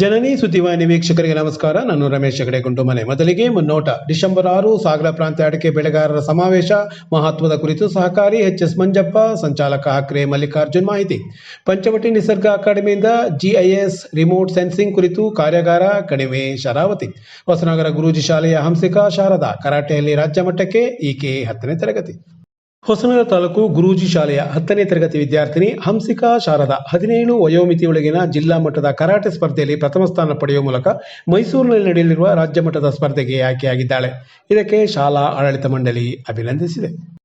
ಜನನಿ ಸುದ್ದಿವಾಹಿನಿ ವೀಕ್ಷಕರಿಗೆ ನಮಸ್ಕಾರ. ನಾನು ರಮೇಶ್ ಹೆಗಡೆ ಗುಂಡುಮನೆ ಮೊದಲಿಗೆ ಮುನ್ನೋಟ. ಡಿಸೆಂಬರ್ ಆರು ಸಾಗರ ಪ್ರಾಂತ್ಯ ಅಡಿಕೆ ಬೆಳೆಗಾರರ ಸಮಾವೇಶ. ಮಹತ್ವದ ಕುರಿತು ಸಹಕಾರಿ ಎಚ್ ಎಸ್ ಮಂಜಪ್ಪ, ಸಂಚಾಲಕ ಹಕ್ರೆ ಮಲ್ಲಿಕಾರ್ಜುನ್ ಮಾಹಿತಿ. ಪಂಚವಟಿ ನಿಸರ್ಗ ಅಕಾಡೆಮಿಯಿಂದ ಜಿಐಎಸ್ ರಿಮೋಟ್ ಸೆನ್ಸಿಂಗ್ ಕುರಿತು ಕಾರ್ಯಾಗಾರ ಕಣಿವೆ ಶರಾವತಿ. ಹೊಸನಗರ ಗುರೂಜಿ ಶಾಲೆಯ ಹಂಸಿಕಾ ಶಾರದಾ ಕರಾಟೆಯಲ್ಲಿ ರಾಜ್ಯ ಮಟ್ಟಕ್ಕೆ ಈಕೆ ಹತ್ತನೇ ತರಗತಿ. ಹೊಸನಗರ ತಾಲೂಕು ಗುರೂಜಿ ಶಾಲೆಯ ಹತ್ತನೇ ತರಗತಿ ವಿದ್ಯಾರ್ಥಿನಿ ಹಂಸಿಕಾ ಶಾರದಾ ಹದಿನೇಳು ವಯೋಮಿತಿಯೊಳಗಿನ ಜಿಲ್ಲಾ ಮಟ್ಟದ ಕರಾಟೆ ಸ್ಪರ್ಧೆಯಲ್ಲಿ ಪ್ರಥಮ ಸ್ಥಾನ ಪಡೆಯುವ ಮೂಲಕ ಮೈಸೂರಿನಲ್ಲಿ ನಡೆಯಲಿರುವ ರಾಜ್ಯ ಮಟ್ಟದ ಸ್ಪರ್ಧೆಗೆ ಆಯ್ಕೆಯಾಗಿದ್ದಾಳೆ. ಇದಕ್ಕೆ ಶಾಲಾ ಆಡಳಿತ ಮಂಡಳಿ ಅಭಿನಂದಿಸಿದೆ.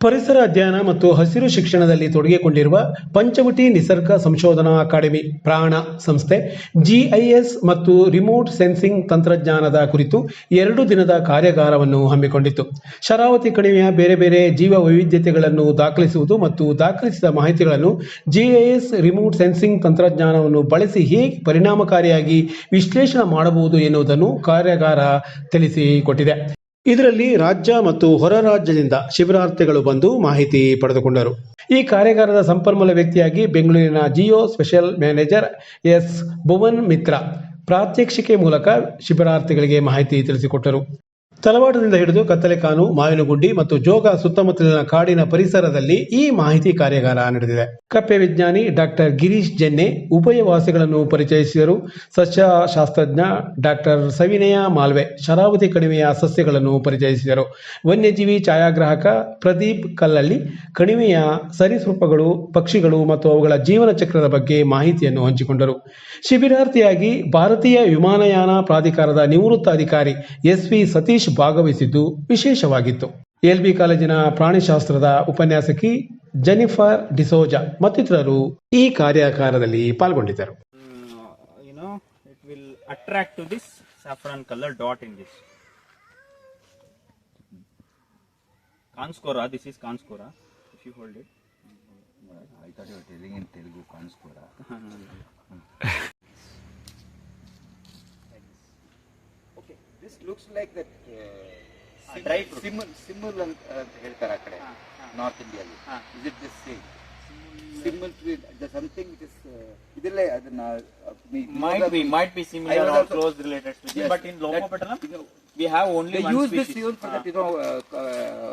ಪರಿಸರ ಅಧ್ಯಯನ ಮತ್ತು ಹಸಿರು ಶಿಕ್ಷಣದಲ್ಲಿ ತೊಡಗಿಕೊಂಡಿರುವ ಪಂಚವಟಿ ನಿಸರ್ಗ ಸಂಶೋಧನಾ ಅಕಾಡೆಮಿ, ಪ್ರಾಣ ಸಂಸ್ಥೆ, ಜಿಐಎಸ್ ಮತ್ತು ರಿಮೋಟ್ ಸೆನ್ಸಿಂಗ್ ತಂತ್ರಜ್ಞಾನದ ಕುರಿತು ಎರಡು ದಿನದ ಕಾರ್ಯಾಗಾರವನ್ನು ಹಮ್ಮಿಕೊಂಡಿತ್ತು. ಶರಾವತಿ ಕಣಿವೆಯ ಬೇರೆ ಬೇರೆ ಜೀವ ವೈವಿಧ್ಯತೆಗಳನ್ನು ದಾಖಲಿಸುವುದು ಮತ್ತು ದಾಖಲಿಸಿದ ಮಾಹಿತಿಗಳನ್ನು ಜಿಐಎಸ್ ರಿಮೋಟ್ ಸೆನ್ಸಿಂಗ್ ತಂತ್ರಜ್ಞಾನವನ್ನು ಬಳಸಿ ಹೇಗೆ ಪರಿಣಾಮಕಾರಿಯಾಗಿ ವಿಶ್ಲೇಷಣೆ ಮಾಡಬಹುದು ಎನ್ನುವುದನ್ನು ಕಾರ್ಯಾಗಾರ ತಿಳಿಸಿಕೊಟ್ಟಿದೆ. ಇದರಲ್ಲಿ ರಾಜ್ಯ ಮತ್ತು ಹೊರ ರಾಜ್ಯದಿಂದ ಶಿಬಿರಾರ್ಥಿಗಳು ಬಂದು ಮಾಹಿತಿ ಪಡೆದುಕೊಂಡರು. ಈ ಕಾರ್ಯಾಗಾರದ ಸಂಪನ್ಮೂಲ ವ್ಯಕ್ತಿಯಾಗಿ ಬೆಂಗಳೂರಿನ geo special manager S Bhuvan Mitra ಪ್ರಾತ್ಯಕ್ಷಿಕೆ ಮೂಲಕ ಶಿಬಿರಾರ್ಥಿಗಳಿಗೆ ಮಾಹಿತಿ ತಿಳಿಸಿಕೊಟ್ಟರು. ತಲವಾಡದಿಂದ ಹಿಡಿದು ಕತ್ತಲೆಕಾನು ಮಾವಿನಗುಂಡಿ ಮತ್ತು ಜೋಗ ಸುತ್ತಮುತ್ತಲಿನ ಕಾಡಿನ ಪರಿಸರದಲ್ಲಿ ಈ ಮಾಹಿತಿ ಕಾರ್ಯಾಗಾರ ನಡೆದಿದೆ. ಕಪ್ಪೆ ವಿಜ್ಞಾನಿ ಡಾಕ್ಟರ್ ಗಿರೀಶ್ ಜೆನ್ನೆ ಉಭಯವಾಸಿಗಳನ್ನು ಪರಿಚಯಿಸಿದರು. ಸಸ್ಯಶಾಸ್ತ್ರಜ್ಞ ಡಾಕ್ಟರ್ ಸವಿನಯ ಮಾಲ್ವೆ ಶರಾವತಿ ಕಣಿವೆಯ ಸಸ್ಯಗಳನ್ನು ಪರಿಚಯಿಸಿದರು. ವನ್ಯಜೀವಿ ಛಾಯಾಗ್ರಾಹಕ ಪ್ರದೀಪ್ ಕಲ್ಲಲ್ಲಿ ಕಣಿವೆಯ ಸರೀಸೃಪಗಳು, ಪಕ್ಷಿಗಳು ಮತ್ತು ಅವುಗಳ ಜೀವನ ಚಕ್ರದ ಬಗ್ಗೆ ಮಾಹಿತಿಯನ್ನು ಹಂಚಿಕೊಂಡರು. ಶಿಬಿರಾರ್ಥಿಯಾಗಿ ಭಾರತೀಯ ವಿಮಾನಯಾನ ಪ್ರಾಧಿಕಾರದ ನಿವೃತ್ತ ಅಧಿಕಾರಿ ಎಸ್ ವಿ ಸತೀಶ್ ಭಾಗವಹಿಸಿದ್ದು ವಿಶೇಷವಾಗಿತ್ತು. ಎಲ್ ಬಿ ಕಾಲೇಜಿನ ಪ್ರಾಣಿಶಾಸ್ತ್ರದ ಉಪನ್ಯಾಸಕಿ ಜೆನಿಫರ್ ಡಿಸೋಜ ಮತ್ತಿತರರು ಈ ಕಾರ್ಯಾಗಾರದಲ್ಲಿ ಪಾಲ್ಗೊಂಡಿದ್ದರು. ಕಾನ್ಸ್ಕೋರಾ this is ಕಾನ್ಸ್ಕೋರಾ if you hold it I thought in Telugu ಕಾನ್ಸ್ಕೋರಾ like that. right fruit. ಸಿಮ್ಮಲ್ ಸಿಮ್ಮಲ್ ಅಂತ ಹೇಳ್ತಾರೆ ಆ ಕಡೆ. ನಾರ್ತ್ ಇಂಡಿಯಾದಲ್ಲಿ. ಇಸ್ ಇಟ್ ದಿಸ್ ಸೇಮ್ ಸಿಮ್ಮಲ್ ದ ಸಮಥಿಂಗ್ ಇಟ್ ಇಸ್ ಇದರಲ್ಲೇ ಅದನ್ನ uh, Might be, might be I similar was or also- close related species, Yes, but in that- Lopopetalam, we have only They one use this species. even for that, Ah. you know, uh, uh,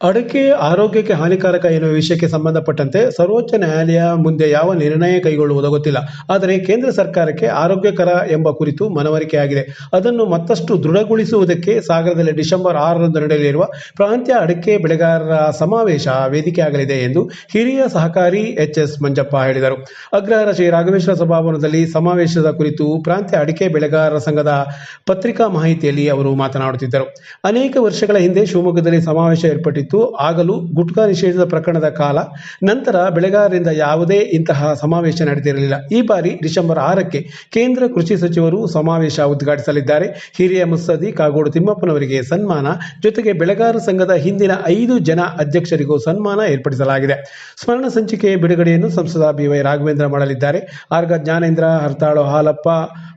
ಅಡಕೆ ಆರೋಗ್ಯಕ್ಕೆ ಹಾನಿಕಾರಕ ಎನ್ನುವ ವಿಷಯಕ್ಕೆ ಸಂಬಂಧಪಟ್ಟಂತೆ ಸರ್ವೋಚ್ಚ ನ್ಯಾಯಾಲಯ ಮುಂದೆ ಯಾವ ನಿರ್ಣಯ ಕೈಗೊಳ್ಳುವುದೋ ಗೊತ್ತಿಲ್ಲ. ಆದರೆ ಕೇಂದ್ರ ಸರ್ಕಾರಕ್ಕೆ ಆರೋಗ್ಯಕರ ಎಂಬ ಕುರಿತು ಮನವರಿಕೆಯಾಗಿದೆ. ಅದನ್ನು ಮತ್ತಷ್ಟು ದೃಢಗೊಳಿಸುವುದಕ್ಕೆ ಸಾಗರದಲ್ಲಿ ಡಿಸೆಂಬರ್ ಆರರಂದು ನಡೆಯಲಿರುವ ಪ್ರಾಂತ್ಯ ಅಡಕೆ ಬೆಳೆಗಾರರ ಸಮಾವೇಶ ವೇದಿಕೆಯಾಗಲಿದೆ ಎಂದು ಹಿರಿಯ ಸಹಕಾರಿ ಎಚ್ ಎಸ್ ಮಂಜಪ್ಪ ಹೇಳಿದರು. ಅಗ್ರಹಾರ ಶ್ರೀ ರಾಘವೇಶ್ವರ ಸಭಾಭವನದಲ್ಲಿ ಸಮಾವೇಶದ ಕುರಿತು ಪ್ರಾಂತ್ಯ ಅಡಿಕೆ ಬೆಳೆಗಾರರ ಸಂಘದ ಪತ್ರಿಕಾ ಮಾಹಿತಿಯಲ್ಲಿ ಅವರು ಮಾತನಾಡುತ್ತಿದ್ದರು. ಅನೇಕ ವರ್ಷಗಳ ಹಿಂದೆ ಶಿವಮೊಗ್ಗದಲ್ಲಿ ಸಮಾವೇಶ ಏರ್ಪಟ್ಟಿತ್ತು. ಆಗಲೂ ಗುಟ್ಕಾ ನಿಷೇಧದ ಪ್ರಕರಣದ ಕಾಲ. ನಂತರ ಬೆಳೆಗಾರರಿಂದ ಯಾವುದೇ ಇಂತಹ ಸಮಾವೇಶ ನಡೆದಿರಲಿಲ್ಲ. ಈ ಬಾರಿ ಡಿಸೆಂಬರ್ ಆರಕ್ಕೆ ಕೇಂದ್ರ ಕೃಷಿ ಸಚಿವರು ಸಮಾವೇಶ ಉದ್ಘಾಟಿಸಲಿದ್ದಾರೆ. ಹಿರಿಯ ಮುಸ್ತದಿ ಕಾಗೋಡು ತಿಮ್ಮಪ್ಪನವರಿಗೆ ಸನ್ಮಾನ. ಜೊತೆಗೆ ಬೆಳೆಗಾರ ಸಂಘದ ಹಿಂದಿನ ಐದು ಜನ ಅಧ್ಯಕ್ಷರಿಗೂ ಸನ್ಮಾನ ಏರ್ಪಡಿಸಲಾಗಿದೆ. ಸ್ಮರಣ ಸಂಚಿಕೆಯ ಬಿಡುಗಡೆಯನ್ನು ಸಂಸದ ಬಿವೈ ರಾಘವೇಂದ್ರ ಮಾಡಲಿದ್ದಾರೆ. ಆರ್ಗ ಜ್ಞಾನೇಂದ್ರ, ಹರ್ತಾಳು ಹಾಲಪ್ಪ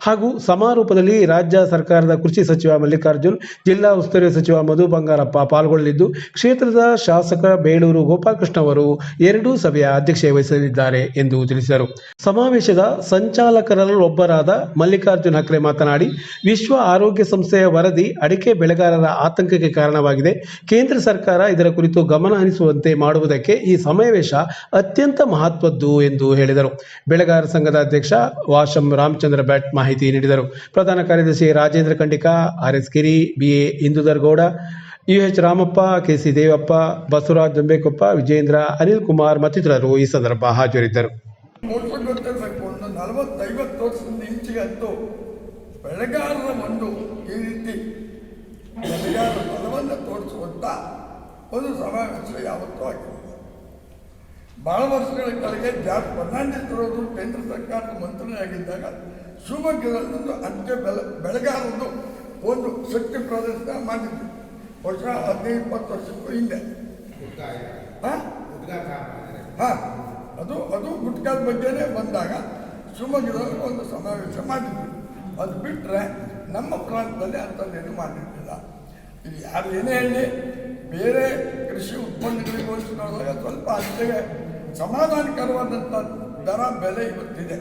ಹಾಗೂ ಸಮಾರೋಪದಲ್ಲಿ ರಾಜ್ಯ ಸರ್ಕಾರದ ಕೃಷಿ ಸಚಿವ ಮಲ್ಲಿಕಾರ್ಜುನ್, ಜಿಲ್ಲಾ ಉಸ್ತುವಾರಿ ಸಚಿವ ಮಧು ಬಂಗಾರಪ್ಪ ಪಾಲ್ಗೊಳ್ಳಲಿದ್ದು ಕ್ಷೇತ್ರದ ಶಾಸಕ ಬೇಳೂರು ಗೋಪಾಲಕೃಷ್ಣ ಅವರು ಎರಡೂ ಸಭೆಯ ಅಧ್ಯಕ್ಷತೆ ವಹಿಸಲಿದ್ದಾರೆ ಎಂದು ತಿಳಿಸಿದರು. ಸಮಾವೇಶದ ಸಂಚಾಲಕರಲ್ಲೊಬ್ಬರಾದ ಮಲ್ಲಿಕಾರ್ಜುನ್ ಹಕ್ರೆ ಮಾತನಾಡಿ, ವಿಶ್ವ ಆರೋಗ್ಯ ಸಂಸ್ಥೆಯ ವರದಿ ಅಡಿಕೆ ಬೆಳೆಗಾರರ ಆತಂಕಕ್ಕೆ ಕಾರಣವಾಗಿದೆ. ಕೇಂದ್ರ ಸರ್ಕಾರ ಇದರ ಕುರಿತು ಗಮನ ಹರಿಸುವಂತೆ ಮಾಡುವುದಕ್ಕೆ ಈ ಸಮಾವೇಶ ಅತ್ಯಂತ ಮಹತ್ವದ್ದು ಎಂದು ಹೇಳಿದರು. ಬೆಳೆಗಾರ ಸಂಘದ ಅಧ್ಯಕ್ಷ ವಾಶಂ ರಾಮಚಂದ್ರ ಭಟ್ ಮಾಹಿತಿ ನೀಡಿದರು. ಪ್ರಧಾನ ಕಾರ್ಯದರ್ಶಿ Rajendra Khandika, R S Giri B A Indudhar Gowda U H Ramappa K C Devappa, Basavaraj Dambekoppa Vijendra Anil Kumar ಮತ್ತಿತರರು ಈ ಸಂದರ್ಭ ಹಾಜರಿದ್ದರು. ಬೆಳೆಗಾರರ ಒಂದು ಈ ರೀತಿ ಬೆಳೆಗಾರರ ಬಲವನ್ನು ತೋರಿಸುವಂಥ ಒಂದು ಸಮಾವೇಶ ಯಾವತ್ತೂ ಆಗಿಲ್ಲ. ಬಹಳ ವರ್ಷಗಳ ಕೆಳಗೆ ಜಾರ್ಜ್ ಫರ್ನಾಂಡಿಸ್ ಅವರು ಕೇಂದ್ರ ಸರ್ಕಾರದ ಮಂತ್ರಿಯಾಗಿದ್ದಾಗ ಶಿವಮೊಗ್ಗದಲ್ಲಿ ಅಡ್ಗೆ ಬೆಲೆ ಬೆಳೆಗಾರರದ್ದು ಒಂದು ಶಕ್ತಿ ಪ್ರದರ್ಶನ ಮಾಡಿದ್ವಿ ವರ್ಷ ಹದಿನೈದು ಇಪ್ಪತ್ತು ವರ್ಷಕ್ಕೂ ಹಿಂದೆ. ಹಾಂ? ಹಾಂ. ಅದು ಅದು ಗುಟ್ಕಾದ ಬಗ್ಗೆನೇ ಬಂದಾಗ ಶಿವಮೊಗ್ಗದಲ್ಲಿ ಒಂದು ಸಮಾವೇಶ ಮಾಡಿದ್ವಿ ಅದು ಬಿಟ್ಟರೆ ನಮ್ಮ ಪ್ರಾಂತದಲ್ಲಿ ಅಂಥದ್ದೇನು ಮಾಡಿರಲಿಲ್ಲ. ಇದು ಯಾರು ಏನೇ ಹೇಳಿ ಬೇರೆ ಕೃಷಿ ಉತ್ಪನ್ನಗಳಿಗೆ ನೋಡಿದಾಗ ಸ್ವಲ್ಪ ಅಷ್ಟೇ ಸಮಾಧಾನಕರವಾದಂಥ ದರ ಬೆಲೆ ಇವತ್ತಿದೆ.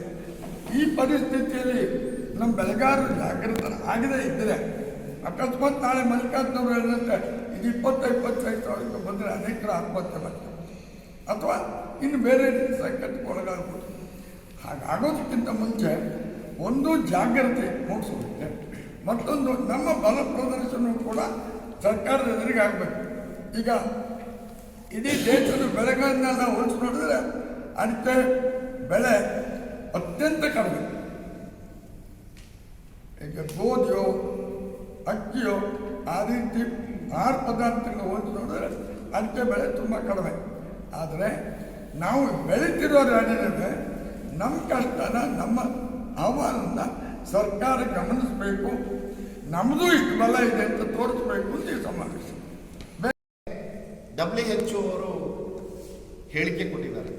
ಈ ಪರಿಸ್ಥಿತಿಯಲ್ಲಿ ನಮ್ಮ ಬೆಳೆಗಾರರು ಜಾಗೃತರಾಗದೇ ಇದ್ದರೆ ಅಕಸ್ಮಾತ್ ನಾಳೆ ಮಲ್ಲಿಕಾರ್ಜುನವ್ರು ಹೇಳಿದಂತೆ ಇದು ಇಪ್ಪತ್ತು ಇಪ್ಪತ್ತೈದು ಸಾವಿರಕ್ಕೆ ಬಂದರೆ ಅನೇಕರು ಆತ್ಮಹತ್ಯೆ ಮಾಡ್ತಾರೆ ಅಥವಾ ಇನ್ನು ಬೇರೆ ರೀತಿ ಸಂಕಟಕ್ಕೆ ಒಳಗಾಗ್ಬೋದು. ಹಾಗಾಗೋದಕ್ಕಿಂತ ಮುಂಚೆ ಒಂದು ಜಾಗ್ರತೆ ಮೂಡಿಸೋದಕ್ಕೆ ಮತ್ತೊಂದು, ನಮ್ಮ ಬಲ ಪ್ರದರ್ಶನವೂ ಕೂಡ ಸರ್ಕಾರದ ಎದುರಿಗೆ ಆಗಬೇಕು. ಈಗ ಇಡೀ ದೇಶದ ಬೆಳೆಗಳನ್ನೆಲ್ಲ ಹೋಲಿಸಿ ನೋಡಿದ್ರೆ ಅಡಿಕೆ ಬೆಳೆ ಅತ್ಯಂತ ಕಡಿಮೆ. ಈಗ ಗೋಧಿಯೋ ಅಕ್ಕಿಯೋ ಆ ರೀತಿ ಆಹಾರ ಪದಾರ್ಥಗಳು ಹೋಲಿಸಿ ನೋಡಿದ್ರೆ ಅಡಿಕೆ ಬೆಳೆ ತುಂಬ ಕಡಿಮೆ. ಆದರೆ ನಾವು ಬೆಳೀತಿರೋರು ರಾಜ್ಯದಲ್ಲಿ ನಮ್ಮ ಕಷ್ಟನ, ನಮ್ಮ ಆಹ್ವಾನನ ಸರ್ಕಾರ ಗಮನಿಸಬೇಕು ನಮ್ಮದು ಇಷ್ಟು ಬಲ ಇದೆ ಅಂತ ತೋರಿಸ್ಬೇಕು ಅಂತ ಸಮಾವೇಶ ಡಬ್ಲ್ಯೂ ಎಚ್ ಅವರು ಹೇಳಿಕೆ ಕೊಟ್ಟಿದ್ದಾರೆ.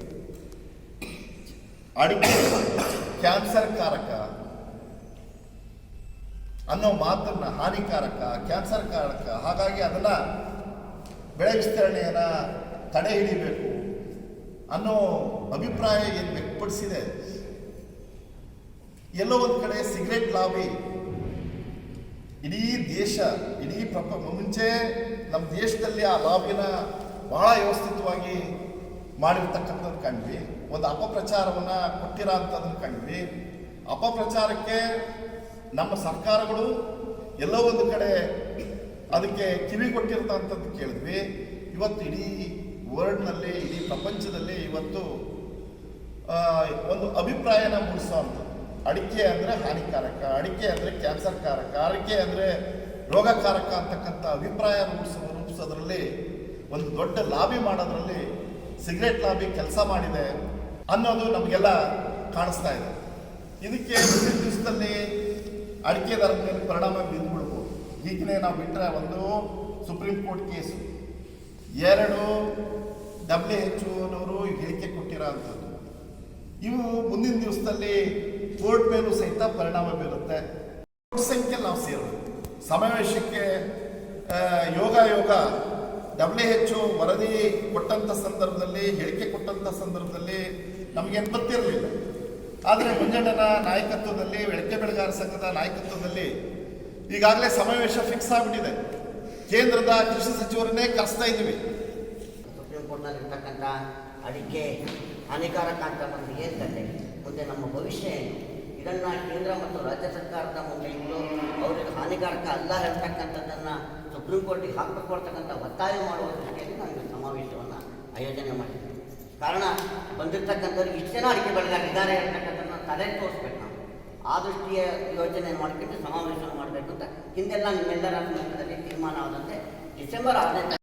ಅಡಿಕೆ, ಕ್ಯಾನ್ಸರ್ ಕಾರಕ ಅನ್ನೋ ಮಾತನ್ನ ಹಾನಿಕಾರಕ ಕ್ಯಾನ್ಸರ್ ಕಾರಕ ಹಾಗಾಗಿ ಅದನ್ನ ಬೆಳೆ ವಿಸ್ತರಣೆಯನ್ನ ತಡೆ ಹಿಡಿಬೇಕು ಅನ್ನೋ ಅಭಿಪ್ರಾಯ ಏನು ವ್ಯಕ್ತಪಡಿಸಿದೆ? ಎಲ್ಲೋ ಒಂದು ಕಡೆ ಸಿಗರೆಟ್ ಲಾಬಿ. ಇಡೀ ದೇಶ, ಇಡೀ ಪ್ರಪ, ಮುಂಚೆ ನಮ್ಮ ದೇಶದಲ್ಲಿ ಆ ಲಾಬಿನ ಬಹಳ ವ್ಯವಸ್ಥಿತವಾಗಿ ಮಾಡಿರ್ತಕ್ಕಂಥದ್ದು ಕಂಡ್ವಿ. ಒಂದು ಅಪಪ್ರಚಾರವನ್ನು ಕೊಟ್ಟಿರೋ ಅಂಥದ್ದನ್ನು ಕಂಡ್ವಿ. ಅಪಪ್ರಚಾರಕ್ಕೆ ನಮ್ಮ ಸರ್ಕಾರಗಳು ಎಲ್ಲೋ ಒಂದು ಕಡೆ ಅದಕ್ಕೆ ಕಿವಿ ಕೊಟ್ಟಿರ್ತಕ್ಕಂಥದ್ದು ಕೇಳಿದ್ವಿ. ಇವತ್ತು ಇಡೀ ವರ್ಲ್ಡ್ನಲ್ಲಿ ಇಡೀ ಪ್ರಪಂಚದಲ್ಲಿ ಇವತ್ತು ಒಂದು ಅಭಿಪ್ರಾಯನ ಮೂಡಿಸುವಂಥದ್ದು ಅಡಿಕೆ ಅಂದರೆ ಹಾನಿಕಾರಕ, ಅಡಿಕೆ ಅಂದರೆ ಕ್ಯಾನ್ಸರ್ ಕಾರಕ ಅಡಿಕೆ ಅಂದರೆ ರೋಗಕಾರಕ ಅಂತಕ್ಕಂಥ ಅಭಿಪ್ರಾಯ ರೂಪಿಸುವ ರೂಪಿಸೋದ್ರಲ್ಲಿ ಒಂದು ದೊಡ್ಡ ಲಾಬಿ ಮಾಡೋದ್ರಲ್ಲಿ ಸಿಗರೇಟ್ ಲಾಬಿ ಕೆಲಸ ಮಾಡಿದೆ ಅನ್ನೋದು ನಮಗೆಲ್ಲ ಕಾಣಿಸ್ತಾ ಇದೆ. ಇದಕ್ಕೆ ಮುಂದಿನ ದಿವಸದಲ್ಲಿ ಅಡಿಕೆ ದರದ ಮೇಲೆ ಪರಿಣಾಮ ಬಿದ್ದುಬಿಡ್ಬೋದು ಈಗಲೇ ನಾವು ಬಿಟ್ಟರೆ ಒಂದು ಸುಪ್ರೀಂ ಕೋರ್ಟ್ ಕೇಸು ಎರಡು ಡಬ್ಲ್ಯೂ ಎಚ್ ಓನವರು ಹೇಳಿಕೆ ಕೊಟ್ಟಿರೋ ಅಂಥದ್ದು. ಇವು ಮುಂದಿನ ದಿವಸದಲ್ಲಿ ಕೋರ್ಟ್ ಮೇಲೂ ಸಹಿತ ಪರಿಣಾಮ ಬೀರುತ್ತೆ. ಕೋರ್ಟ್ ಸಂಖ್ಯೆ ನಾವು ಸೇರೋದು ಸಮಾವೇಶಕ್ಕೆ ಯೋಗ ಯೋಗ ಡಬ್ಲ್ಯೂ ಎಚ್ ವರದಿ ಕೊಟ್ಟಂಥ ಸಂದರ್ಭದಲ್ಲಿ, ಹೇಳಿಕೆ ಕೊಟ್ಟಂಥ ಸಂದರ್ಭದಲ್ಲಿ ನಮಗೇನು ಗೊತ್ತಿರಲಿಲ್ಲ. ಆದರೆ ಮಂಜಣ್ಣನ ನಾಯಕತ್ವದಲ್ಲಿ ಬೆಳಕೆ ಬೆಳೆಗಾರ ಸಂಘದ ನಾಯಕತ್ವದಲ್ಲಿ ಈಗಾಗಲೇ ಸಮಾವೇಶ ಫಿಕ್ಸ್ ಆಗಿಬಿಟ್ಟಿದೆ. ಕೇಂದ್ರದ ಕೃಷಿ ಸಚಿವರನ್ನೇ ಕರೆಸ್ತಾ ಇದ್ದೀವಿ. ಸುಪ್ರೀಂ ಕೋರ್ಟ್ನಲ್ಲಿರ್ತಕ್ಕಂಥ ಅಡಿಕೆ ಹಾನಿಕಾರಕ ಬಂದು ಏನು ಮುಂದೆ ನಮ್ಮ ಭವಿಷ್ಯ ಏನು? ಇದನ್ನು ಕೇಂದ್ರ ಮತ್ತು ರಾಜ್ಯ ಸರ್ಕಾರದ ಮುಂದೆ ಇಟ್ಟು ಅವರಿಗೆ ಹಾನಿಕಾರಕ ಅಲ್ಲ ಹೇಳ್ತಕ್ಕಂಥದ್ದನ್ನು ಸುಪ್ರೀಂ ಕೋರ್ಟಿಗೆ ಹಾಕಿಕೊಳ್ತಕ್ಕಂಥ ಒತ್ತಾಯ ಮಾಡುವ ದೃಷ್ಟಿಯಲ್ಲಿ ನಾವು ಸಮಾವೇಶವನ್ನು ಆಯೋಜನೆ ಮಾಡಿದ್ದೀವಿ ಕಾರಣ ಬಂದಿರ್ತಕ್ಕಂಥವ್ರಿಗೆ ಇಷ್ಟು ಜನ ಅಡಿಕೆ ಬೆಳೆದಾಗಿದ್ದಾರೆ ಹೇಳ್ತಕ್ಕಂಥದ್ದನ್ನ ತಲೆ ತೋರಿಸ್ಬೇಕು ನಾವು. ಆ ದೃಷ್ಟಿಯ ಯೋಚನೆ ಮಾಡ್ಕೊಂಡು ಸಮಾವೇಶ ಮಾಡಬೇಕು ಅಂತ. ಹಿಂದೆಲ್ಲ ನಿಮ್ಮೆಲ್ಲರ ಮಟ್ಟದಲ್ಲಿ ತೀರ್ಮಾನ ಆದಂತೆ ಡಿಸೆಂಬರ್ ಆರನೇ